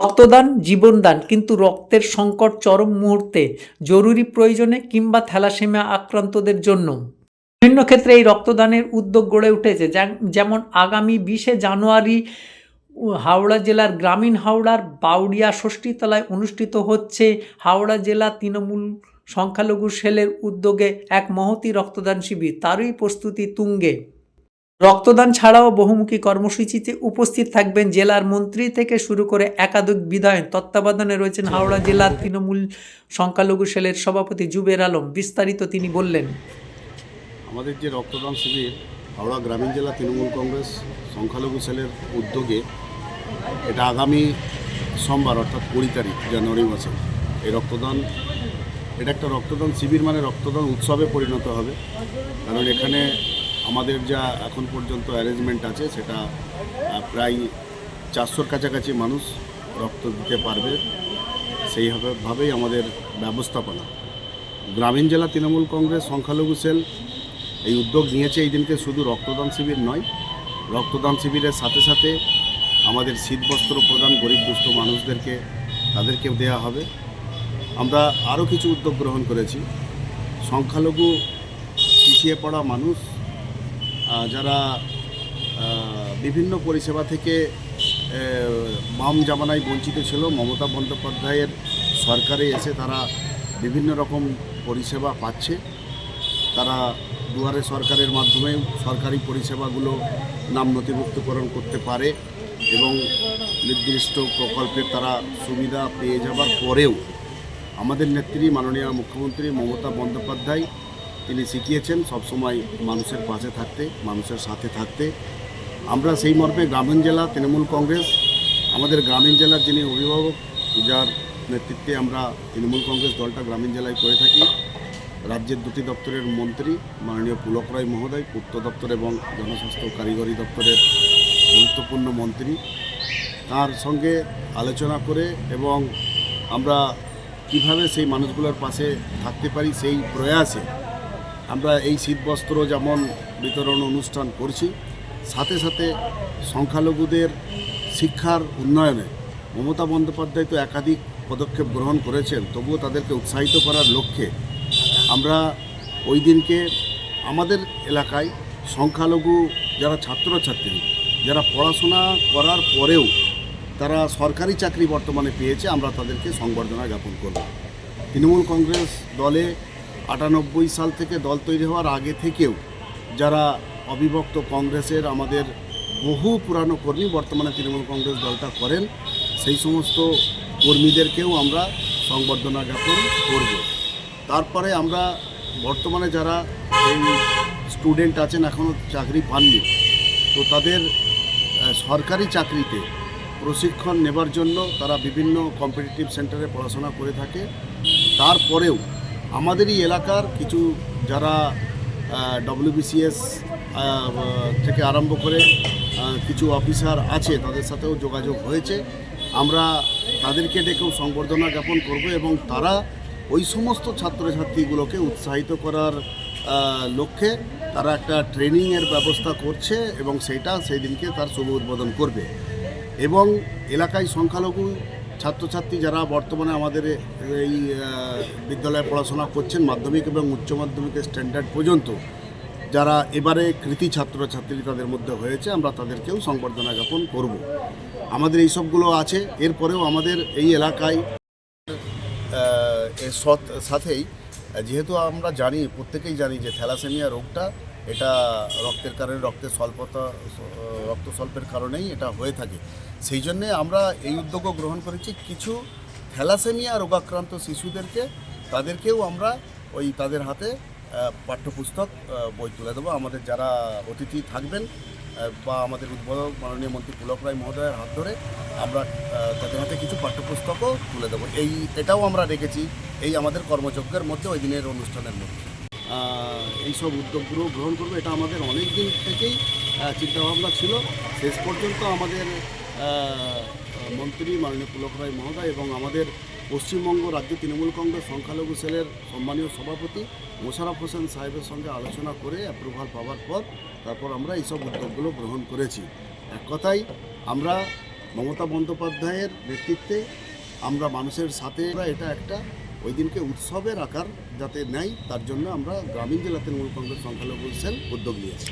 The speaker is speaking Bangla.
রক্তদান, জীবনদান, কিন্তু রক্তের সংকট চরম মুহূর্তে জরুরি প্রয়োজনে কিংবা থ্যালাসেমিয়া আক্রান্তদের জন্য। বিভিন্ন ক্ষেত্রে এই রক্তদানের উদ্যোগ গড়ে উঠেছে যেমন আগামী বিশে জানুয়ারি হাওড়া জেলার গ্রামীণ হাওড়ার বাউড়িয়া ষষ্ঠীতলায় অনুষ্ঠিত হচ্ছে হাওড়া জেলা তৃণমূল সংখ্যালঘু সেলের উদ্যোগে এক মহতি রক্তদান শিবির। তারই প্রস্তুতি তুঙ্গে। রক্তদান ছাড়াও বহুমুখী কর্মসূচিতে উপস্থিত থাকবেন জেলার মন্ত্রী থেকে শুরু করে একাধিক বিধায়ক। তত্ত্বাবধানে রয়েছেন হাওড়া জেলার তৃণমূল সংখ্যালঘু সেলের সভাপতি জুবের আলম। বিস্তারিত তিনি বললেন। আমাদের যে রক্তদান শিবির, হাওড়া গ্রামীণ জেলা তৃণমূল কংগ্রেস সংখ্যালঘু সেলের উদ্যোগে এটা আগামী সোমবার, অর্থাৎ কুড়ি তারিখ, জানুয়ারি মাসে। এই রক্তদান, এটা একটা রক্তদান শিবির মানে রক্তদান উৎসবে পরিণত হবে। কারণ এখানে আমাদের যা এখন পর্যন্ত অ্যারেঞ্জমেন্ট আছে, সেটা প্রায় চারশোর কাছাকাছি মানুষ রক্ত দিতে পারবে। সেইভাবে ভাবেই আমাদের ব্যবস্থাপনা। গ্রামীণ জেলা তৃণমূল কংগ্রেস সংখ্যালঘু সেল এই উদ্যোগ নিয়েছে এই দিনকে শুধু রক্তদান শিবির নয়, রক্তদান শিবিরের সাথে সাথে আমাদের শীতবস্ত্র প্রদান গরিব দুস্থ মানুষদেরকে তাদেরকে দেওয়া হবে। আমরা আরও কিছু উদ্যোগ গ্রহণ করেছি। সংখ্যালঘু পিছিয়ে পড়া মানুষ যারা বিভিন্ন পরিষেবা থেকে বাম জামানায় বঞ্চিত ছিল, মমতা বন্দ্যোপাধ্যায়ের সরকারে এসে তারা বিভিন্ন রকম পরিষেবা পাচ্ছে। তারা দুয়ারে সরকারের মাধ্যমে সরকারি পরিষেবাগুলো নাম নথিভুক্তকরণ করতে পারে এবং নির্দিষ্ট প্রকল্পের তারা সুবিধা পেয়ে যাবার পরেও আমাদের নেত্রী, মাননীয় মুখ্যমন্ত্রী মমতা বন্দ্যোপাধ্যায় তিনি শিখিয়েছেন সবসময় মানুষের পাশে থাকতে, মানুষের সাথে থাকতে। আমরা সেই মর্মে গ্রামীণ জেলা, তৃণমূল কংগ্রেস, আমাদের গ্রামীণ জেলার যিনি অভিভাবক যার নেতৃত্বে আমরা তৃণমূল কংগ্রেস দলটা গ্রামীণ জেলায় করে থাকি। রাজ্যের দুটি দপ্তরের মন্ত্রী মাননীয় পুলক রায় মহোদয়, পূর্ত দপ্তর এবং জনস্বাস্থ্য কারিগরি দপ্তরের গুরুত্বপূর্ণ মন্ত্রী। তার সঙ্গে আলোচনা করে এবং আমরা কীভাবে সেই মানুষগুলোর পাশে থাকতে পারি সেই প্রয়াসে আমরা এই শীতবস্ত্র যেমন বিতরণ অনুষ্ঠান করছি, সাথে সাথে সংখ্যালঘুদের শিক্ষার উন্নয়নে মমতা বন্দ্যোপাধ্যায় তো একাধিক পদক্ষেপ গ্রহণ করেছেন, তবুও তাদেরকে উৎসাহিত করার লক্ষ্যে আমরা ওই দিনকে আমাদের এলাকায় সংখ্যালঘু যারা ছাত্রছাত্রী, যারা পড়াশোনা করার পরেও তারা সরকারি চাকরি বর্তমানে পেয়েছে, আমরা তাদেরকে সংবর্ধনা জ্ঞাপন করব। তৃণমূল কংগ্রেস দলে আটানব্বই সাল থেকে দল তৈরি হওয়ার আগে থেকেও যারা অবিভক্ত কংগ্রেসের আমাদের বহু পুরানো কর্মী, বর্তমানে তৃণমূল কংগ্রেস দলটা করেন, সেই সমস্ত কর্মীদেরকেও আমরা সংবর্ধনা জ্ঞাপন করব। তারপরে আমরা বর্তমানে যারা এই স্টুডেন্ট আছেন এখনও চাকরি পাননি, তো তাদের সরকারি চাকরিতে প্রশিক্ষণ নেবার জন্য তারা বিভিন্ন কম্পিটিটিভ সেন্টারে পড়াশোনা করে থাকে। তারপরেও আমাদেরই এলাকার কিছু যারা ডব্লিউবিসিএস থেকে আরম্ভ করে কিছু অফিসার আছে তাদের সাথেও যোগাযোগ হয়েছে। আমরা তাদেরকে ডেকেও সংবর্ধনা জ্ঞাপন করব এবং তারা ওই সমস্ত ছাত্রছাত্রীগুলোকে উৎসাহিত করার লক্ষ্যে তারা একটা ট্রেনিংয়ের ব্যবস্থা করছে এবং সেইটা সেই দিনকে তার শুভ উদ্বোধন করবে। এবং এলাকায় সংখ্যালঘু ছাত্রছাত্রী যারা বর্তমানে আমাদের এই বিদ্যালয়ে পড়াশোনা করছেন, মাধ্যমিক এবং উচ্চ মাধ্যমিকের স্ট্যান্ডার্ড পর্যন্ত, যারা এবারে কৃতি ছাত্রছাত্রী তাদের মধ্যে হয়েছে, আমরা তাদেরকেও সংবর্ধনা জ্ঞাপন করব। আমাদের এই সবগুলো আছে, এরপরেও আমাদের এই এলাকায় সাথেই, যেহেতু আমরা জানি, প্রত্যেকেই জানি যে থ্যালাসেমিয়া রোগটা এটা রক্তের কারণে, রক্তের স্বল্পতা, রক্ত স্বল্পের কারণেই এটা হয়ে থাকে। সেই জন্যে আমরা এই উদ্যোগও গ্রহণ করেছি। কিছু থ্যালাসেমিয়া রোগাক্রান্ত শিশুদেরকে, তাদেরকেও আমরা ওই তাদের হাতে পাঠ্যপুস্তক বই তুলে দেবো। আমাদের যারা অতিথি থাকবেন বা আমাদের উদ্বোধক মাননীয় মন্ত্রী পুলক রায় মহোদয়ের হাত ধরে আমরা তাদের হাতে কিছু পাঠ্যপুস্তকও তুলে দেবো। এই, এটাও আমরা রেখেছি। এই আমাদের কর্মযজ্ঞের মধ্যে, ওই দিনের অনুষ্ঠানের মধ্যে। এইসব উদ্যোগগুলো গ্রহণ করব। এটা আমাদের অনেক দিন থেকেই চিন্তাভাবনা ছিল। শেষ পর্যন্ত আমাদের মন্ত্রী মাননীয় পুলক রায় মহোদয় এবং আমাদের পশ্চিমবঙ্গ রাজ্য তৃণমূল কংগ্রেস সংখ্যালঘু সেলের সম্মানীয় সভাপতি মোশারফ হোসেন সাহেবের সঙ্গে আলোচনা করে অ্যাপ্রুভাল পাওয়ার পর তারপর আমরা এইসব উদ্যোগগুলো গ্রহণ করেছি। এক কথায়, আমরা মমতা বন্দ্যোপাধ্যায়ের নেতৃত্বে আমরা মানুষের সাথে এটা একটা ওই দিনকে উৎসবের আকার যাতে নেয়, তার জন্য আমরা গ্রামীণ জেলা তৃণমূল কংগ্রেস সংখ্যালঘু সেল উদ্যোগ নিয়েছি।